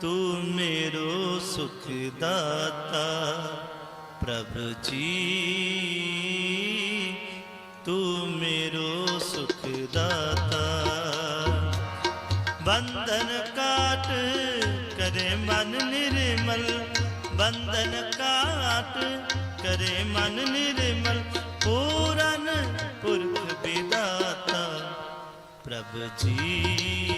ਤੂੰ ਮੇਰੋ ਸੁਖ ਦਾਤਾ ਪ੍ਰਭ ਜੀ ਤੂੰ ਮੇਰੋ ਸੁਖ ਦਾਤਾ ਬੰਧਨ ਕਾਟ ਕਰੇ ਮਨ ਨਿਰਮਲ ਬੰਧਨ ਕਾਟ ਕਰੇ ਮਨ ਨਿਰਮਲ ਪੂਰਨ ਪੁਰਖ ਵਿਦਾਤਾ ਪ੍ਰਭ ਜੀ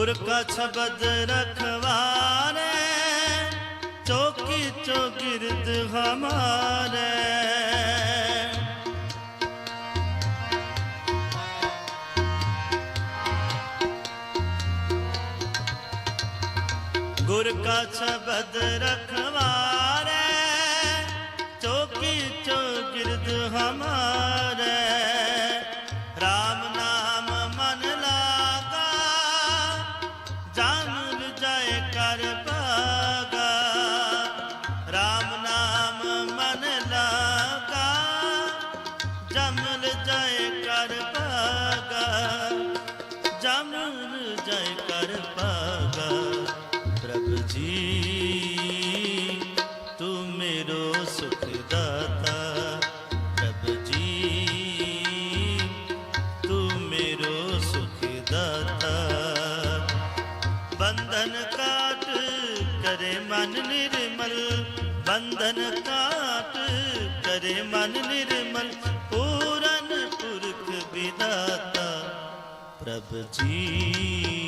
ਗੁਰ ਕਾ ਸ਼ਬਦ ਰਖਵਾਰੇ ਚੌਕੀ ਚੌਗਿਰਦ ਹਮਾਰੇ ਗੁਰ ਕਾ ਸ਼ਬਦ ਰਖਵਾਰੇ ਬੰਧਨ ਕਾਟ ਕਰੇ ਮਨ ਨਿਰਮਲ, ਬੰਧਨ ਕਾਟ ਕਰੇ ਮਨ ਨਿਰਮਲ, ਪੂਰਨ ਪੁਰਖ ਵਿਦਾਤਾ ਪ੍ਰਭ ਜੀ।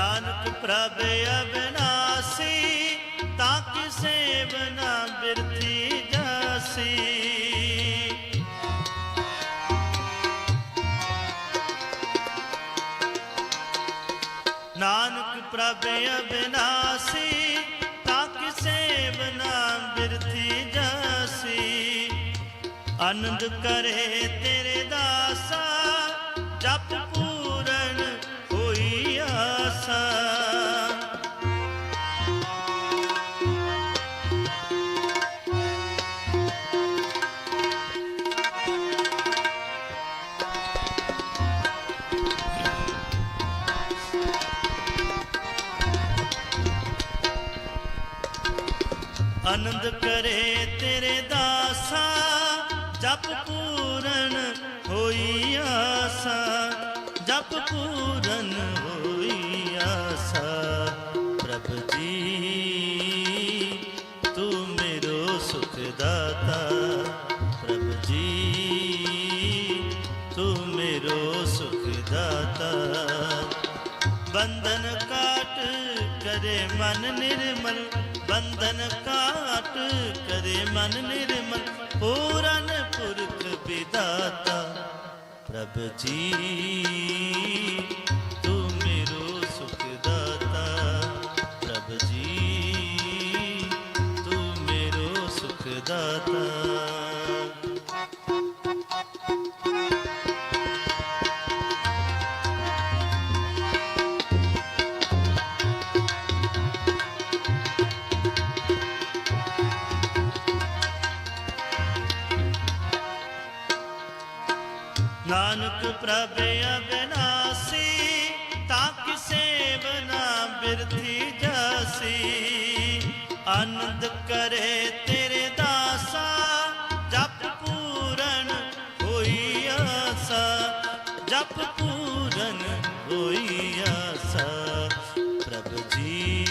ਨਾਨਕ ਪ੍ਰਭ ਅਬਨਾਸੀ ਤਾਂ ਕਿ ਸੇਵ ਬਿਰਥੀ ਜਾਸੀ। ਨਾਨਕ ਪ੍ਰਭ ਅਬਨਾਸੀ ਤਾਂ ਕਿ ਸੇਵ ਨਾ ਬਿਰਥੀ ਜਾਸੀ। ਆਨੰਦ ਕਰੇ ਤੇ ਆਨੰਦ ਕਰੇ ਤੇਰੇ ਦਾਸਾ, ਜਪ ਪੂਰਨ ਹੋਈ ਆਸਾ, ਜਪ ਪੂਰਨ ਹੋਈ ਆਸਾ। ਪ੍ਰਭ ਜੀ, ਤੂੰ ਮੇਰੋ ਸੁਖ ਦਾਤਾ ਪ੍ਰਭ ਜੀ, ਤੂੰ ਮੇਰੋ ਸੁਖ ਦਾਤਾ ਬੰਧਨ ਕਾਟ ਕਰੇ ਮਨ ਨਿਰਮਲ ਬੰਧਨ ਕਾਟ ਕਰੇ ਮਨ ਨਿਰਮਲ, ਪੂਰਨ ਪੁਰਖ ਵਿਦਾਤਾ। ਪ੍ਰਭ ਜੀ, ਤੂੰ ਮੇਰੋ ਸੁਖ ਦਾਤਾ ਪ੍ਰਭ ਜੀ, ਤੂੰ ਮੇਰੋ ਸੁਖ ਦਾਤਾ ਨਾਨਕ ਪ੍ਰਭ ਅਬਨਾਸੀ, ਤਾਂ ਕਿ ਸੇਵਨਾ ਬਿਰਥੀ ਜਾਸੀ। ਆਨੰਦ ਕਰੇ ਤੇਰੇ ਦਾਸਾ, ਜਪ ਪੂਰਨ ਹੋਈ ਆਸਾ। ਜਪ ਪੂਰਨ ਹੋਈ ਆਸਾ, ਪ੍ਰਭ ਜੀ,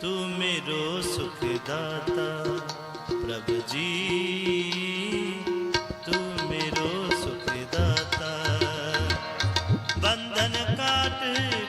ਤੂੰ ਮੇਰੋ ਸੁਖ ਦਾਤਾ ਪ੍ਰਭ ਜੀ। ਕਾਟ